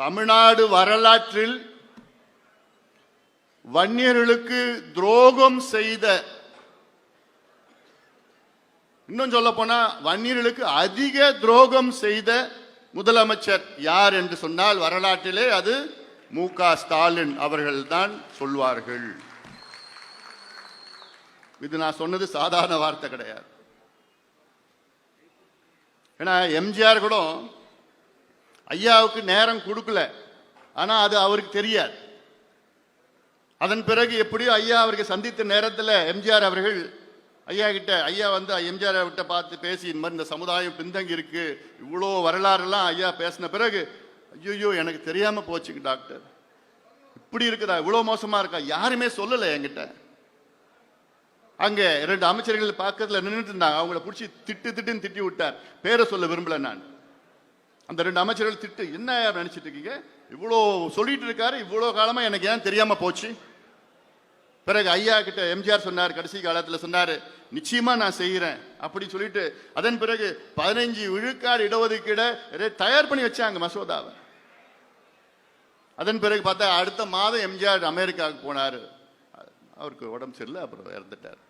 தமிழ்நாடு வரலாற்றில் வன்னியர்களுக்கு துரோகம் செய்த இன்னும் சொல்ல போனா வன்னியர்களுக்கு அதிக துரோகம் செய்த முதலமைச்சர் யார் என்று சொன்னால் வரலாற்றிலே அது மு க ஸ்டாலின் அவர்கள்தான் சொல்வார்கள். இது நான் சொன்னது சாதாரண வார்த்தை கிடையாது. ஏன்னா எம்ஜிஆர் கூட ஐயாவுக்கு நேரம் கொடுக்கல. ஆனா அது அவருக்கு தெரியாது. அதன் பிறகு எப்படியோ ஐயா அவருக்கு சந்தித்த நேரத்தில் எம்ஜிஆர் அவர்கள் ஐயா கிட்ட ஐயா வந்து எம்ஜிஆர் கிட்ட பார்த்து பேசி இந்த மாதிரி இந்த சமுதாயம் பின்தங்கி இருக்கு இவ்வளோ வரலாறுலாம் ஐயா பேசின பிறகு ஐயோ எனக்கு தெரியாமல் போச்சுங்க டாக்டர். இப்படி இருக்குதா? இவ்வளோ மோசமாக இருக்கா? யாருமே சொல்லலை என்கிட்ட. அங்கே ரெண்டு அமைச்சர்கள் பார்க்கறதுல நின்றுட்டு இருந்தாங்க. அவங்கள பிடிச்சி திட்டு திட்டுன்னு திட்டி விட்டார். பேரை சொல்ல விரும்பல நான். அந்த ரெண்டு அமைச்சர்கள் திட்டு என்ன நினைச்சிட்டு இருக்கீங்க? இவ்வளோ சொல்லிட்டு இருக்காரு இவ்வளோ காலமாக எனக்கு ஏன் தெரியாமல் போச்சு? பிறகு ஐயா கிட்ட எம்ஜிஆர் சொன்னார் கடைசி காலத்தில் சொன்னார் நிச்சயமா நான் செய்கிறேன் அப்படி சொல்லிட்டு அதன் பிறகு பதினைஞ்சு விழுக்காடு இடஒதுக்கீட தயார் பண்ணி வச்சாங்க மசோதாவை. அதன் பிறகு பார்த்தா அடுத்த மாதம் எம்ஜிஆர் அமெரிக்காவுக்கு போனார். அவருக்கு உடம்பு சரியில்லை அப்புறம் இறந்துட்டார்.